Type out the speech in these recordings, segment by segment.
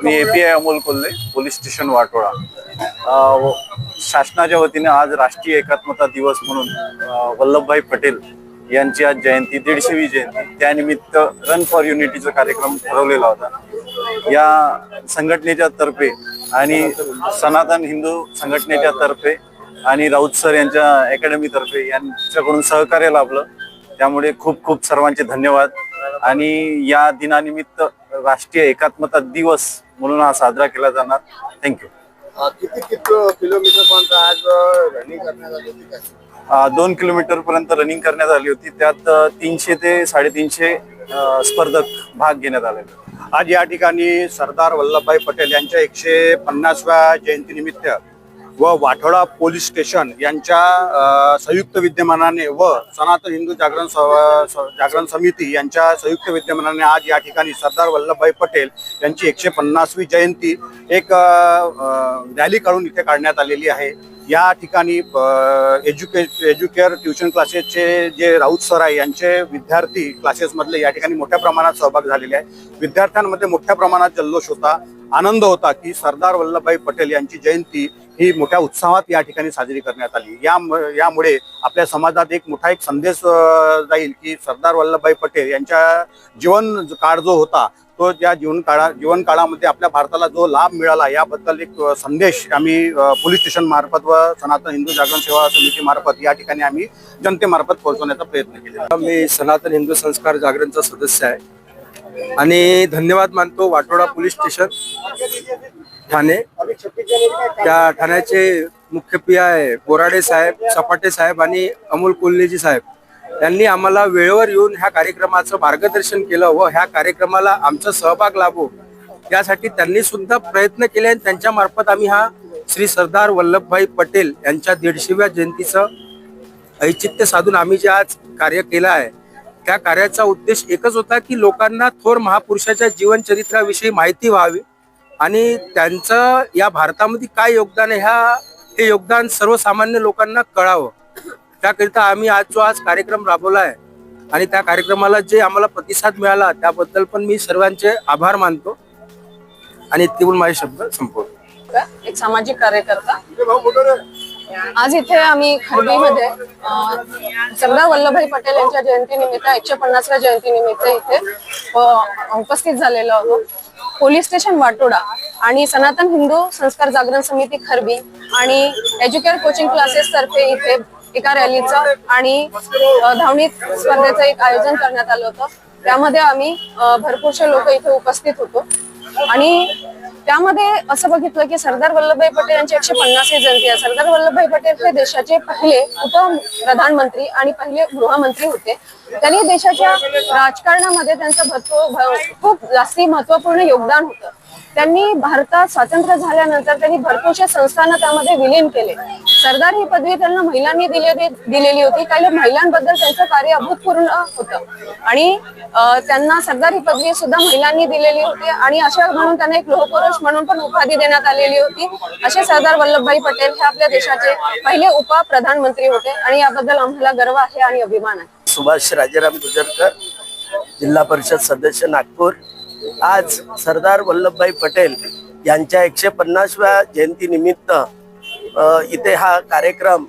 Me A P I Amol Kolhe police station Watola. शासनाच्या वतीने आज राष्ट्रीय एकात्मता दिवस म्हणून वल्लभभाई पटेल यांची आज जयंती दीडशेवी जयंती त्यानिमित्त रन फॉर युनिटीचा कार्यक्रम ठरवलेला होता. या संघटनेच्या तर्फे आणि सनातन हिंदू संघटनेच्या तर्फे आणि राऊत सर यांच्या अकॅडमीतर्फे यांच्याकडून सहकार्य लाभलं. त्यामुळे खूप खूप सर्वांचे धन्यवाद. आणि या दिनानिमित्त राष्ट्रीय एकात्मता दिवस म्हणून हा साजरा केला जाणार. थँक्यू किती किती किलोमीटर पर्यंत आज रनिंग करण्यात आली होती काय? दोन किलोमीटर पर्यंत रनिंग करण्यात आली होती. त्यात अ, तीनशे ते साडेतीनशे अ, स्पर्धक भाग घेण्यात आलेले आज या ठिकाणी सरदार वल्लभभाई पटेल यांच्या एकशे पन्नासव्या जयंतीनिमित्त व वाठोडा पोलीस स्टेशन यांच्या संयुक्त विद्यमानाने व सनातन हिंदू जागरण जागरण समिती यांच्या संयुक्त विद्यमानाने आज या ठिकाणी सरदार वल्लभभाई पटेल यांची एकशे पन्नासवी जयंती एक रॅली काढून इथे काढण्यात आलेली आहे. या ठिकाणी एज्युके एज्युकेअर ट्युशन क्लासेसचे जे राऊत सर आहे यांचे विद्यार्थी क्लासेसमधले या ठिकाणी मोठ्या प्रमाणात सहभाग झालेले आहे विद्यार्थ्यांमध्ये मोठ्या प्रमाणात जल्लोष होता आनंद होता की सरदार वल्लभभाई पटेल यांची जयंती ही मोठ्या उत्साहात या ठिकाणी साजरी करण्यात आली. या यामुळे आपल्या समाजात एक मोठा एक संदेश जाईल की सरदार वल्लभभाई पटेल यांच्या जीवन काळ जो होता तो ज्या जीवन काळा जीवन काळामध्ये आपल्या भारताला जो लाभ मिळाला याबद्दल एक संदेश आम्ही पोलीस स्टेशन मार्फत व सनातन हिंदू जागरण सेवा समिती मार्फत या ठिकाणी आम्ही जनतेमार्फत पोहोचवण्याचा प्रयत्न केला मी सनातन हिंदू संस्कार जागरणचा सदस्य आहे. आणि धन्यवाद मानतो वाटोडा पोलीस स्टेशन ठाणे. त्या ठाण्याचे मुख्य पी आय बोराडे साहेब सपाटे साहेब आणि अमोल कोल्हेजी साहेब. त्यांनी आम्हाला वेळेवर येऊन ह्या कार्यक्रमाचं मार्गदर्शन केलं व ह्या कार्यक्रमाला आमचा सहभाग लाभो. यासाठी त्यांनी सुद्धा प्रयत्न केले आणि त्यांच्या मार्फत आम्ही हा श्री सरदार वल्लभभाई पटेल यांच्या दीडशेव्या जयंतीचं औचित्य साधून आम्ही जे आज कार्य केलं आहे त्या कार्याचा उद्देश एकच होता की लोकांना थोर महापुरुषाच्या जीवनचरित्राविषयी माहिती व्हावी आणि त्यांचं या भारतामध्ये काय योगदान आहे ह्या हे योगदान सर्वसामान्य लोकांना कळावं. त्याकरिता आम्ही आज जो आज कार्यक्रम राबवला आहे आणि त्या कार्यक्रमाला जे आम्हाला प्रतिसाद मिळाला त्याबद्दल पण मी सर्वांचे आभार मानतो. आणि इतके माझे शब्द संपवतो. एक सामाजिक कार्यकर्ता. आज इथे आम्ही खरबीमध्ये सरदार वल्लभभाई पटेल यांच्या जयंतीनिमित्त एकशे पन्नासव्या जयंतीनिमित्त इथे उपस्थित झालेलो आहोत. पोलीस स्टेशन वाटोडा आणि सनातन हिंदू संस्कार जागरण समिती खरबी आणि एज्युकेअर कोचिंग क्लासेस तर्फे इथे एका रॅलीचं आणि धावणी स्पर्धेचं एक आयोजन करण्यात आलं होतं. त्यामध्ये आम्ही भरपूरसे भरपूरशे लोक इथे उपस्थित होतो. आणि त्यामध्ये असं बघितलं की सरदार वल्लभभाई पटेल यांची एकशे पन्नासवी जयंती आहे. सरदार वल्लभभाई पटेल हे देशाचे पहिले उपप्रधानमंत्री आणि पहिले गृहमंत्री होते. त्यांनी देशाच्या राजकारणामध्ये त्यांचं भरपूर खूप जास्ती महत्त्वपूर्ण योगदान होतं. त्यांनी भारतात स्वातंत्र्य झाल्यानंतर त्यांनी भरपूरशा संस्थांना त्यामध्ये विलीन केले. सरदार ही पदवी त्यांना महिलांनी दिलेली दिलेली होती. काही महिलांबद्दल त्यांचं कार्य अभूतपूर्ण होतं. आणि त्यांना सरदार ही पदवी सुद्धा महिलांनी दिलेली होती. आणि अशा म्हणून त्यांना एक लोहपुरुष म्हणून पण उपाधी देण्यात आलेली होती. असे सरदार वल्लभभाई पटेल हे आपल्या देशाचे पहिले उपप्रधानमंत्री होते. आणि याबद्दल आम्हाला गर्व आहे आणि अभिमान आहे. सुभाष राजाराम गुजरकर जिल्हा परिषद सदस्य नागपूर. आज सरदार वल्लभभाई पटेल यांच्या एकशे पन्नासव्या जयंतीनिमित्त इथे हा कार्यक्रम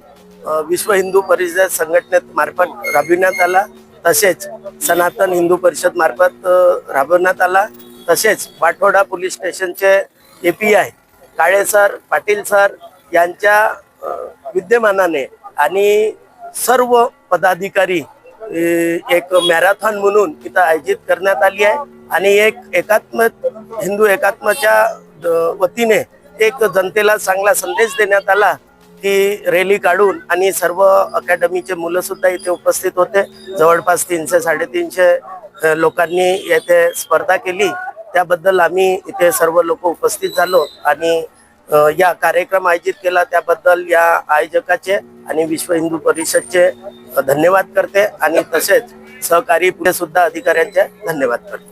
विश्व हिंदू परिषद संघटनेत मार्फत राबविण्यात आला. तसेच सनातन हिंदू परिषद मार्फत राबवण्यात आला. तसेच पाठोडा पोलीस स्टेशनचे A P I Kale sir Patil sir यांच्या विद्यमानाने आणि सर्व पदाधिकारी एक मॅरेथॉन म्हणून इथं आयोजित करण्यात आली आहे. आणि एक एकात्म हिंदू एकात्मच्या वतीने एक जनतेला चांगला संदेश देण्यात आला की रॅली काढून आणि सर्व अकॅडमीचे मुलं सुद्धा इथे उपस्थित होते. जवळपास तीनशे साडेतीनशे लोकांनी येथे स्पर्धा केली. त्याबद्दल आम्ही इथे सर्व लोक उपस्थित झालो आणि या कार्यक्रम आयोजित केला. त्याबद्दल या आयोजकाचे आणि विश्व हिंदू परिषदचे धन्यवाद करते आणि तसेच सहकारी पुढे सुद्धा अधिकाऱ्यांचे धन्यवाद करते.